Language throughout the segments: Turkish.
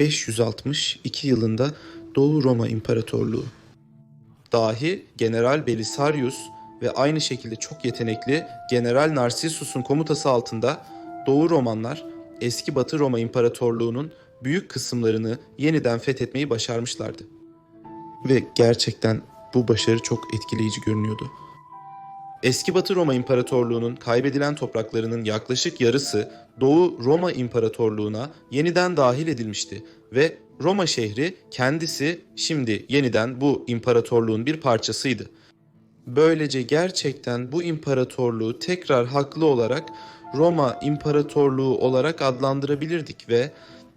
562 yılında Doğu Roma İmparatorluğu. Dahi General Belisarius ve aynı şekilde çok yetenekli General Narcissus'un komutası altında Doğu Romanlar eski Batı Roma İmparatorluğu'nun büyük kısımlarını yeniden fethetmeyi başarmışlardı. Ve gerçekten bu başarı çok etkileyici görünüyordu. Eski Batı Roma İmparatorluğu'nun kaybedilen topraklarının yaklaşık yarısı Doğu Roma İmparatorluğu'na yeniden dahil edilmişti ve Roma şehri kendisi şimdi yeniden bu imparatorluğun bir parçasıydı. Böylece gerçekten bu imparatorluğu tekrar haklı olarak Roma İmparatorluğu olarak adlandırabilirdik ve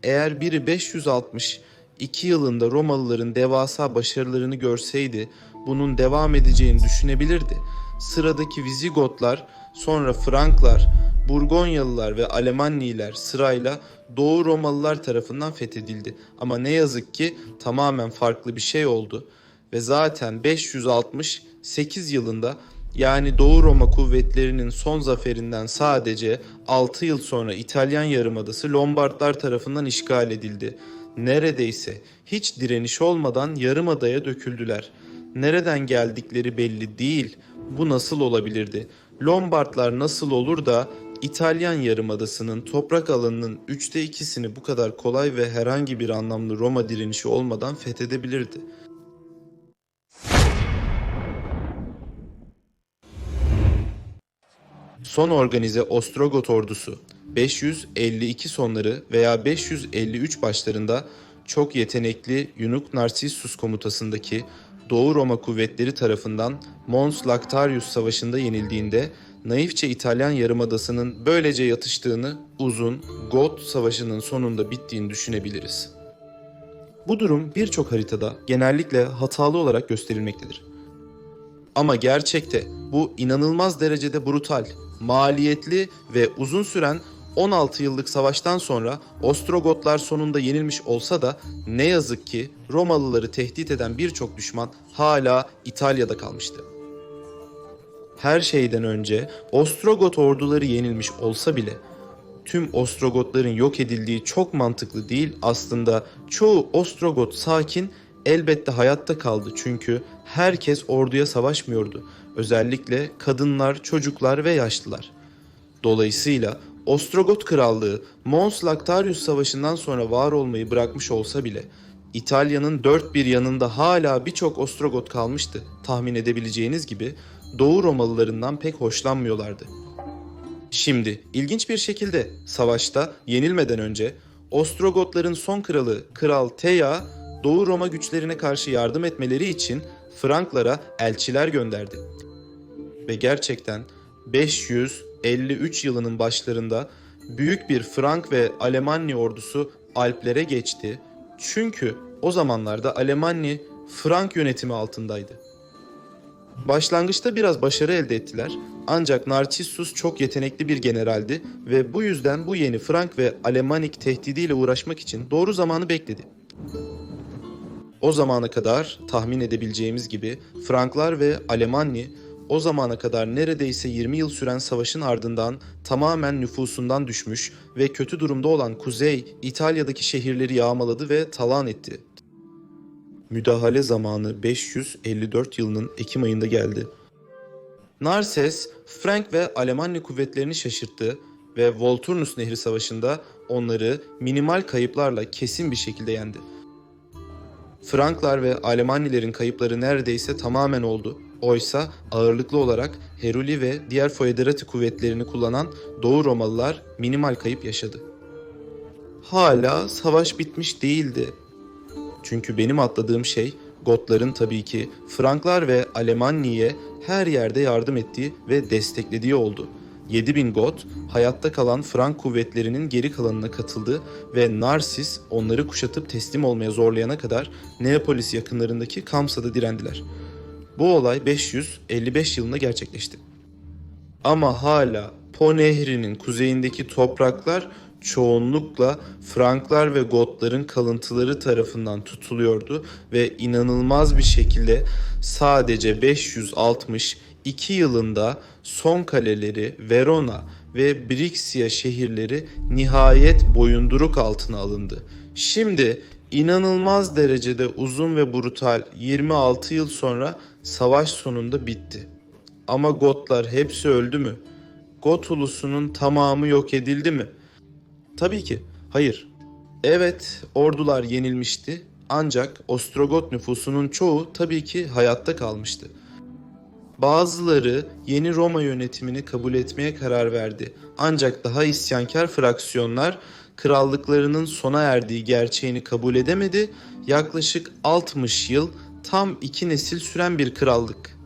eğer biri 562 yılında Romalıların devasa başarılarını görseydi bunun devam edeceğini düşünebilirdi. Sıradaki Vizigotlar, sonra Franklar, Burgonyalılar ve Alemanniler sırayla Doğu Romalılar tarafından fethedildi. Ama ne yazık ki tamamen farklı bir şey oldu. Ve zaten 568 yılında yani Doğu Roma kuvvetlerinin son zaferinden sadece 6 yıl sonra İtalyan Yarımadası Lombardlar tarafından işgal edildi. Neredeyse hiç direniş olmadan Yarımada'ya döküldüler. Nereden geldikleri belli değil. Bu nasıl olabilirdi? Lombardlar nasıl olur da İtalyan Yarımadası'nın toprak alanının üçte ikisini bu kadar kolay ve herhangi bir anlamlı Roma direnişi olmadan fethedebilirdi? Son organize Ostrogot ordusu 552 sonları veya 553 başlarında çok yetenekli Yunuk Narcissus komutasındaki Doğu Roma kuvvetleri tarafından Mons Lactarius Savaşı'nda yenildiğinde naifçe İtalyan Yarımadası'nın böylece yatıştığını uzun Got Savaşı'nın sonunda bittiğini düşünebiliriz. Bu durum birçok haritada genellikle hatalı olarak gösterilmektedir. Ama gerçekte bu inanılmaz derecede brutal, maliyetli ve uzun süren 16 yıllık savaştan sonra Ostrogotlar sonunda yenilmiş olsa da ne yazık ki Romalıları tehdit eden birçok düşman hala İtalya'da kalmıştı. Her şeyden önce Ostrogot orduları yenilmiş olsa bile tüm Ostrogotların yok edildiği çok mantıklı değil aslında çoğu Ostrogot sakin elbette hayatta kaldı çünkü herkes orduya savaşmıyordu. Özellikle kadınlar, çocuklar ve yaşlılar. Dolayısıyla Ostrogot Krallığı Mons Lactarius Savaşı'ndan sonra var olmayı bırakmış olsa bile İtalya'nın dört bir yanında hala birçok Ostrogot kalmıştı. Tahmin edebileceğiniz gibi Doğu Romalılarından pek hoşlanmıyorlardı. Şimdi ilginç bir şekilde savaşta yenilmeden önce Ostrogotların son kralı Kral Teya Doğu Roma güçlerine karşı yardım etmeleri için Franklara elçiler gönderdi. Ve gerçekten 553 yılının başlarında büyük bir Frank ve Alemanni ordusu Alplere geçti. Çünkü o zamanlarda Alemanni Frank yönetimi altındaydı. Başlangıçta biraz başarı elde ettiler ancak Narcissus çok yetenekli bir generaldi ve bu yüzden bu yeni Frank ve Alemanik tehdidiyle uğraşmak için doğru zamanı bekledi. O zamana kadar tahmin edebileceğimiz gibi Franklar ve Alemanni o zamana kadar neredeyse 20 yıl süren savaşın ardından tamamen nüfusundan düşmüş ve kötü durumda olan Kuzey İtalya'daki şehirleri yağmaladı ve talan etti. Müdahale zamanı 554 yılının Ekim ayında geldi. Narses, Frank ve Alemanni kuvvetlerini şaşırttı ve Volturnus Nehri Savaşı'nda onları minimal kayıplarla kesin bir şekilde yendi. Franklar ve Alemannilerin kayıpları neredeyse tamamen oldu. Oysa ağırlıklı olarak Heruli ve diğer Foederati kuvvetlerini kullanan Doğu Romalılar minimal kayıp yaşadı. Hala savaş bitmiş değildi. Çünkü benim atladığım şey Gotların tabii ki Franklar ve Alemanni'ye her yerde yardım ettiği ve desteklediği oldu. 7000 Got hayatta kalan Frank kuvvetlerinin geri kalanına katıldı ve Narsis onları kuşatıp teslim olmaya zorlayana kadar Neapolis yakınlarındaki Kamsa'da direndiler. Bu olay 555 yılında gerçekleşti. Ama hala Po Nehri'nin kuzeyindeki topraklar çoğunlukla Franklar ve Gotların kalıntıları tarafından tutuluyordu ve inanılmaz bir şekilde sadece 562 yılında son kaleleri Verona ve Brixia şehirleri nihayet boyunduruk altına alındı. Şimdi inanılmaz derecede uzun ve brutal 26 yıl sonra savaş sonunda bitti. Ama Gotlar hepsi öldü mü? Got ulusunun tamamı yok edildi mi? Tabii ki. Hayır. Evet, ordular yenilmişti. Ancak Ostrogot nüfusunun çoğu tabii ki hayatta kalmıştı. Bazıları yeni Roma yönetimini kabul etmeye karar verdi. Ancak daha isyankar fraksiyonlar krallıklarının sona erdiği gerçeğini kabul edemedi. Yaklaşık 60 yıl tam iki nesil süren bir krallık.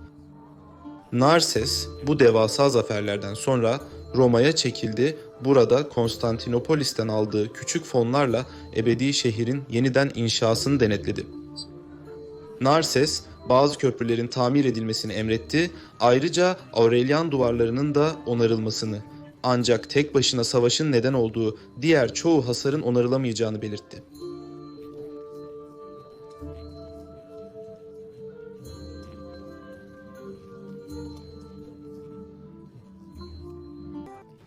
Narses bu devasa zaferlerden sonra Roma'ya çekildi. Burada Konstantinopolis'ten aldığı küçük fonlarla ebedi şehrin yeniden inşasını denetledi. Narses bazı köprülerin tamir edilmesini emretti. Ayrıca Aurelian duvarlarının da onarılmasını. Ancak tek başına savaşın neden olduğu diğer çoğu hasarın onarılamayacağını belirtti.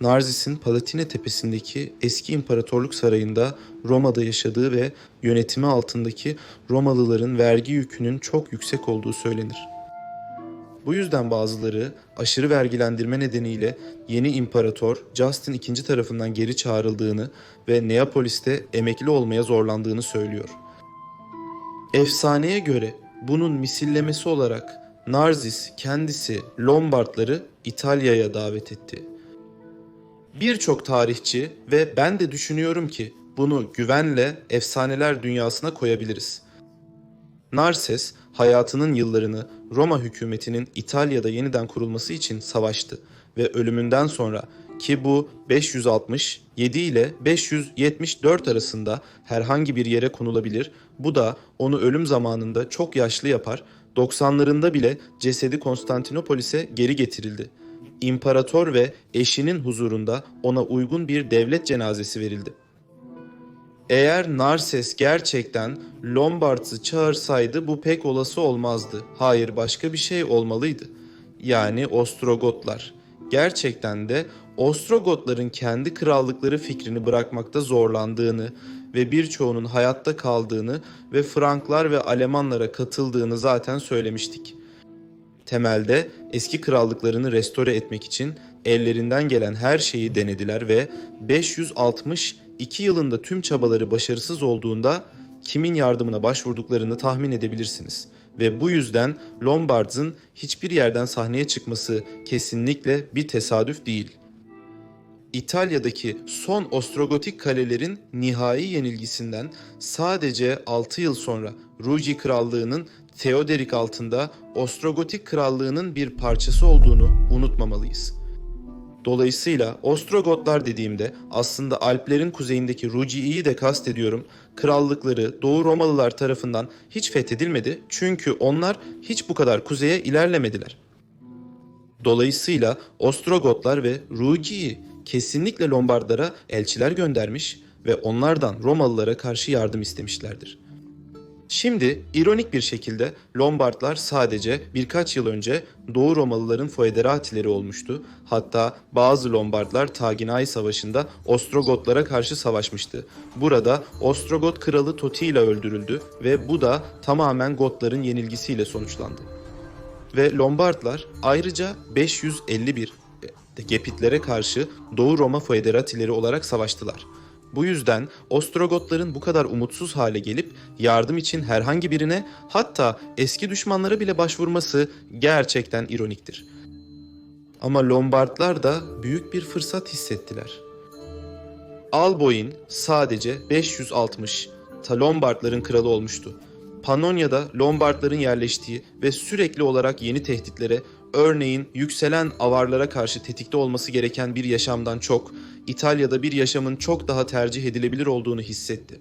Narzis'in Palatine tepesindeki eski imparatorluk sarayında Roma'da yaşadığı ve yönetimi altındaki Romalıların vergi yükünün çok yüksek olduğu söylenir. Bu yüzden bazıları aşırı vergilendirme nedeniyle yeni imparator Justin II tarafından geri çağrıldığını ve Neapolis'te emekli olmaya zorlandığını söylüyor. Efsaneye göre bunun misillemesi olarak Narzis kendisi Lombardları İtalya'ya davet etti. Birçok tarihçi ve ben de düşünüyorum ki bunu güvenle efsaneler dünyasına koyabiliriz. Narses hayatının yıllarını Roma hükümetinin İtalya'da yeniden kurulması için savaştı ve ölümünden sonra ki bu 567 ile 574 arasında herhangi bir yere konulabilir. Bu da onu ölüm zamanında çok yaşlı yapar. 90'larında bile cesedi Konstantinopolis'e geri getirildi. İmparator ve eşinin huzurunda ona uygun bir devlet cenazesi verildi. Eğer Narses gerçekten Lombard'ı çağırsaydı bu pek olası olmazdı. Hayır başka bir şey olmalıydı. Yani Ostrogotlar. Gerçekten de Ostrogotların kendi krallıkları fikrini bırakmakta zorlandığını ve birçoğunun hayatta kaldığını ve Franklar ve Alemanlara katıldığını zaten söylemiştik. Temelde eski krallıklarını restore etmek için ellerinden gelen her şeyi denediler ve 562 yılında tüm çabaları başarısız olduğunda kimin yardımına başvurduklarını tahmin edebilirsiniz. Ve bu yüzden Lombards'ın hiçbir yerden sahneye çıkması kesinlikle bir tesadüf değil. İtalya'daki son Ostrogotik kalelerin nihai yenilgisinden sadece 6 yıl sonra Ruggi Krallığı'nın Theoderik altında Ostrogotik Krallığı'nın bir parçası olduğunu unutmamalıyız. Dolayısıyla Ostrogotlar dediğimde aslında Alplerin kuzeyindeki Ruggi'yi de kastediyorum. Krallıkları Doğu Romalılar tarafından hiç fethedilmedi çünkü onlar hiç bu kadar kuzeye ilerlemediler. Dolayısıyla Ostrogotlar ve Ruggi'yi kesinlikle Lombardlara elçiler göndermiş ve onlardan Romalılara karşı yardım istemişlerdir. Şimdi ironik bir şekilde Lombardlar sadece birkaç yıl önce Doğu Romalıların foederatileri olmuştu. Hatta bazı Lombardlar Taginai Savaşı'nda Ostrogotlara karşı savaşmıştı. Burada Ostrogot kralı Totila öldürüldü ve bu da tamamen Gotların yenilgisiyle sonuçlandı. Ve Lombardlar ayrıca 551 Gepitlere karşı Doğu Roma foederatileri olarak savaştılar. Bu yüzden Ostrogotların bu kadar umutsuz hale gelip yardım için herhangi birine hatta eski düşmanlara bile başvurması gerçekten ironiktir. Ama Lombardlar da büyük bir fırsat hissettiler. Alboin sadece 560 ta Lombardların kralı olmuştu. Pannonya'da Lombardların yerleştiği ve sürekli olarak yeni tehditlere, örneğin yükselen avarlara karşı tetikte olması gereken bir yaşamdan çok, İtalya'da bir yaşamın çok daha tercih edilebilir olduğunu hissetti.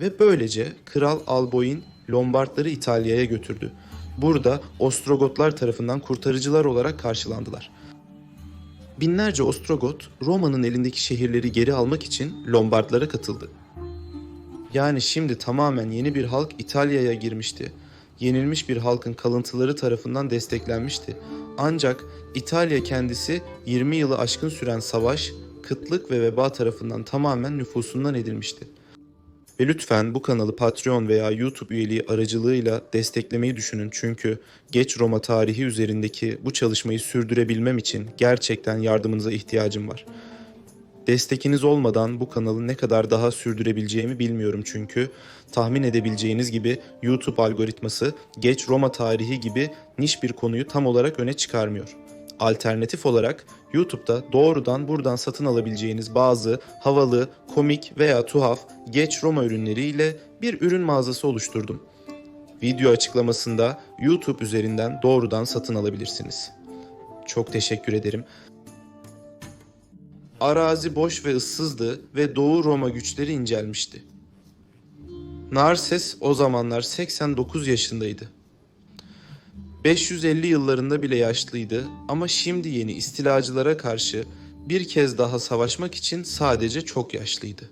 Ve böylece Kral Alboin Lombardları İtalya'ya götürdü. Burada Ostrogotlar tarafından kurtarıcılar olarak karşılandılar. Binlerce Ostrogot Roma'nın elindeki şehirleri geri almak için Lombardlara katıldı. Yani şimdi tamamen yeni bir halk İtalya'ya girmişti. Yenilmiş bir halkın kalıntıları tarafından desteklenmişti. Ancak İtalya kendisi 20 yılı aşkın süren savaş, kıtlık ve veba tarafından tamamen nüfusundan edilmişti. Ve lütfen bu kanalı Patreon veya YouTube üyeliği aracılığıyla desteklemeyi düşünün. Çünkü geç Roma tarihi üzerindeki bu çalışmayı sürdürebilmem için gerçekten yardımınıza ihtiyacım var. Destekiniz olmadan bu kanalı ne kadar daha sürdürebileceğimi bilmiyorum çünkü tahmin edebileceğiniz gibi YouTube algoritması geç Roma tarihi gibi niş bir konuyu tam olarak öne çıkarmıyor. Alternatif olarak YouTube'da doğrudan buradan satın alabileceğiniz bazı havalı, komik veya tuhaf geç Roma ürünleriyle bir ürün mağazası oluşturdum. Video açıklamasında YouTube üzerinden doğrudan satın alabilirsiniz. Çok teşekkür ederim. Arazi boş ve ıssızdı ve Doğu Roma güçleri incelmişti. Narses o zamanlar 89 yaşındaydı. 550 yıllarında bile yaşlıydı ama şimdi yeni istilacılara karşı bir kez daha savaşmak için sadece çok yaşlıydı.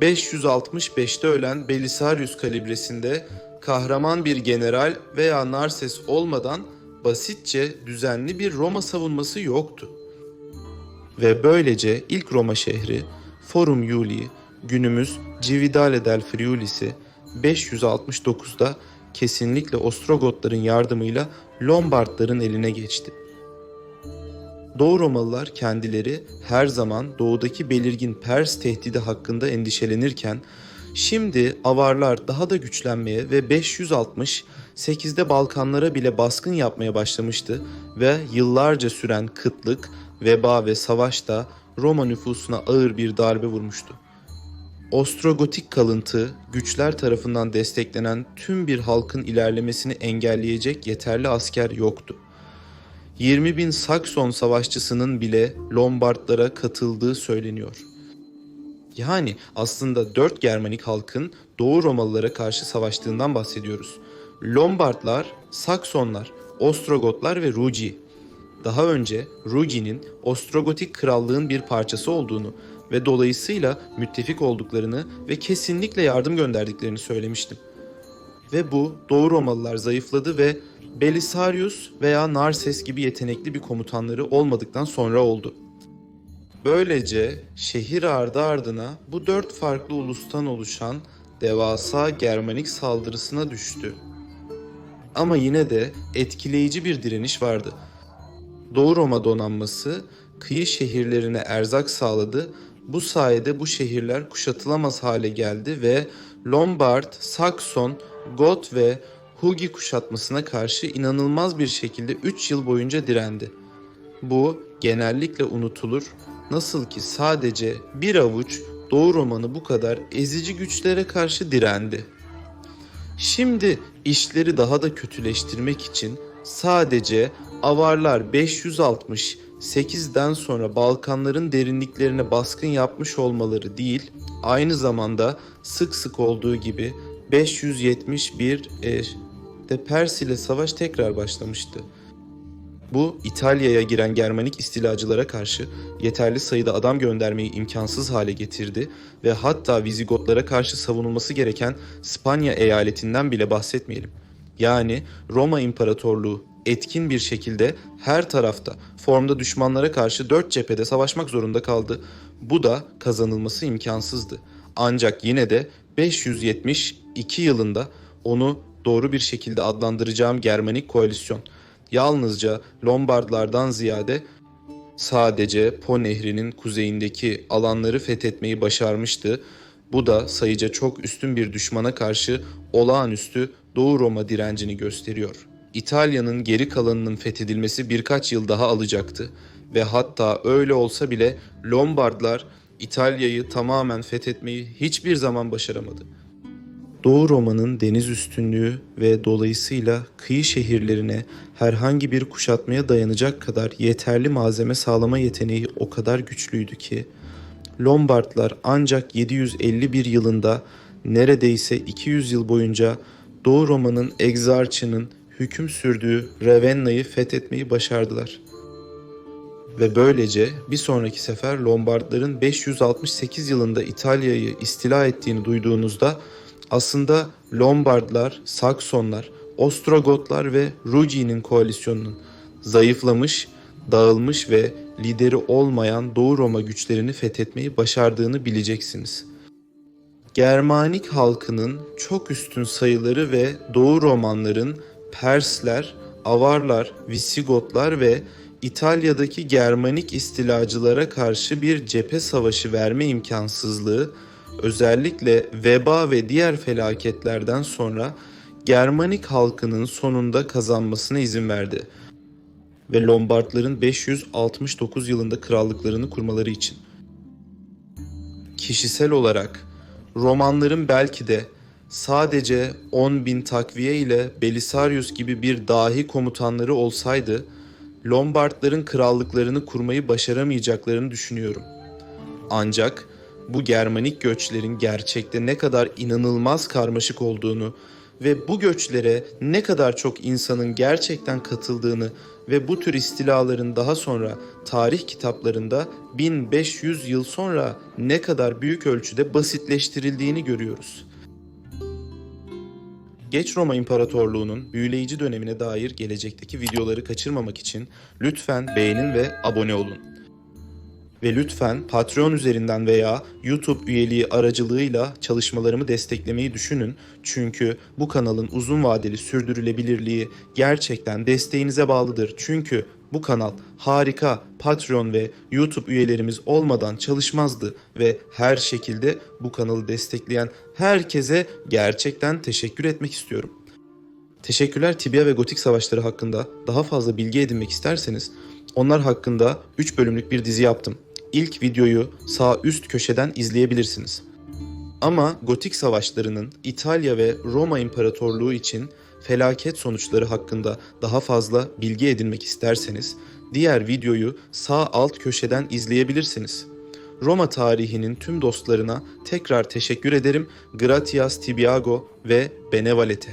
565'te ölen Belisarius kalibresinde kahraman bir general veya Narses olmadan basitçe düzenli bir Roma savunması yoktu. Ve böylece ilk Roma şehri Forum Iulii, günümüz Cividale del Friulis'i 569'da kesinlikle Ostrogotların yardımıyla Lombardların eline geçti. Doğu Romalılar kendileri her zaman doğudaki belirgin Pers tehdidi hakkında endişelenirken şimdi Avarlar daha da güçlenmeye ve 568'de Balkanlara bile baskın yapmaya başlamıştı ve yıllarca süren kıtlık, veba ve savaş da Roma nüfusuna ağır bir darbe vurmuştu. Ostrogotik kalıntı, güçler tarafından desteklenen tüm bir halkın ilerlemesini engelleyecek yeterli asker yoktu. 20 bin Sakson savaşçısının bile Lombardlara katıldığı söyleniyor. Yani aslında dört Germanik halkın Doğu Romalılara karşı savaştığından bahsediyoruz. Lombardlar, Saksonlar, Ostrogotlar ve Rugi. Daha önce Rugi'nin Ostrogotik krallığın bir parçası olduğunu ve dolayısıyla müttefik olduklarını ve kesinlikle yardım gönderdiklerini söylemiştim. Ve bu Doğu Romalılar zayıfladı ve Belisarius veya Narses gibi yetenekli bir komutanları olmadıktan sonra oldu. Böylece şehir ardı ardına bu dört farklı ulustan oluşan devasa Germanik saldırısına düştü. Ama yine de etkileyici bir direniş vardı. Doğu Roma donanması kıyı şehirlerine erzak sağladı. Bu sayede bu şehirler kuşatılamaz hale geldi ve Lombard, Sakson, Got ve Hugi kuşatmasına karşı inanılmaz bir şekilde 3 yıl boyunca direndi. Bu genellikle unutulur. Nasıl ki sadece bir avuç Doğu Romanı bu kadar ezici güçlere karşı direndi. Şimdi işleri daha da kötüleştirmek için sadece Avarlar 568'den sonra Balkanların derinliklerine baskın yapmış olmaları değil, aynı zamanda sık sık olduğu gibi 571 e, de Pers ile savaş tekrar başlamıştı. Bu İtalya'ya giren Germanik istilacılara karşı yeterli sayıda adam göndermeyi imkansız hale getirdi ve hatta Vizigotlara karşı savunulması gereken İspanya eyaletinden bile bahsetmeyelim. Yani Roma İmparatorluğu etkin bir şekilde her tarafta formda düşmanlara karşı dört cephede savaşmak zorunda kaldı. Bu da kazanılması imkansızdı. Ancak yine de 572 yılında onu doğru bir şekilde adlandıracağım Germanik koalisyon yalnızca Lombardlardan ziyade sadece Po Nehri'nin kuzeyindeki alanları fethetmeyi başarmıştı. Bu da sayıca çok üstün bir düşmana karşı olağanüstü Doğu Roma direncini gösteriyor. İtalya'nın geri kalanının fethedilmesi birkaç yıl daha alacaktı ve hatta öyle olsa bile Lombardlar İtalya'yı tamamen fethetmeyi hiçbir zaman başaramadı. Doğu Roma'nın deniz üstünlüğü ve dolayısıyla kıyı şehirlerine herhangi bir kuşatmaya dayanacak kadar yeterli malzeme sağlama yeteneği o kadar güçlüydü ki Lombardlar ancak 751 yılında neredeyse 200 yıl boyunca Doğu Roma'nın egzarçının hüküm sürdüğü Ravenna'yı fethetmeyi başardılar. Ve böylece bir sonraki sefer Lombardların 568 yılında İtalya'yı istila ettiğini duyduğunuzda aslında Lombardlar, Saksonlar, Ostrogotlar ve Rugi'nin koalisyonunun zayıflamış, dağılmış ve lideri olmayan Doğu Roma güçlerini fethetmeyi başardığını bileceksiniz. Germanik halkının çok üstün sayıları ve Doğu Romanların Persler, Avarlar, Visigotlar ve İtalya'daki Germanik istilacılara karşı bir cephe savaşı verme imkansızlığı özellikle veba ve diğer felaketlerden sonra Germanik halkının sonunda kazanmasına izin verdi ve Lombardların 569 yılında krallıklarını kurmaları için. Kişisel olarak Romanların belki de sadece 10 bin takviye ile Belisarius gibi bir dahi komutanları olsaydı Lombardların krallıklarını kurmayı başaramayacaklarını düşünüyorum. Ancak bu Germanik göçlerin gerçekte ne kadar inanılmaz karmaşık olduğunu ve bu göçlere ne kadar çok insanın gerçekten katıldığını ve bu tür istilaların daha sonra tarih kitaplarında 1500 yıl sonra ne kadar büyük ölçüde basitleştirildiğini görüyoruz. Geç Roma İmparatorluğu'nun büyüleyici dönemine dair gelecekteki videoları kaçırmamak için lütfen beğenin ve abone olun. Ve lütfen Patreon üzerinden veya YouTube üyeliği aracılığıyla çalışmalarımı desteklemeyi düşünün. Çünkü bu kanalın uzun vadeli sürdürülebilirliği gerçekten desteğinize bağlıdır. Çünkü bu kanal harika Patreon ve YouTube üyelerimiz olmadan çalışmazdı ve her şekilde bu kanalı destekleyen herkese gerçekten teşekkür etmek istiyorum. Teşekkürler Tibia ve Gotik Savaşları hakkında daha fazla bilgi edinmek isterseniz onlar hakkında 3 bölümlük bir dizi yaptım. İlk videoyu sağ üst köşeden izleyebilirsiniz. Ama Gotik Savaşları'nın İtalya ve Roma İmparatorluğu için felaket sonuçları hakkında daha fazla bilgi edinmek isterseniz diğer videoyu sağ alt köşeden izleyebilirsiniz. Roma tarihinin tüm dostlarına tekrar teşekkür ederim. Gratias Tibiago ve Benevalete.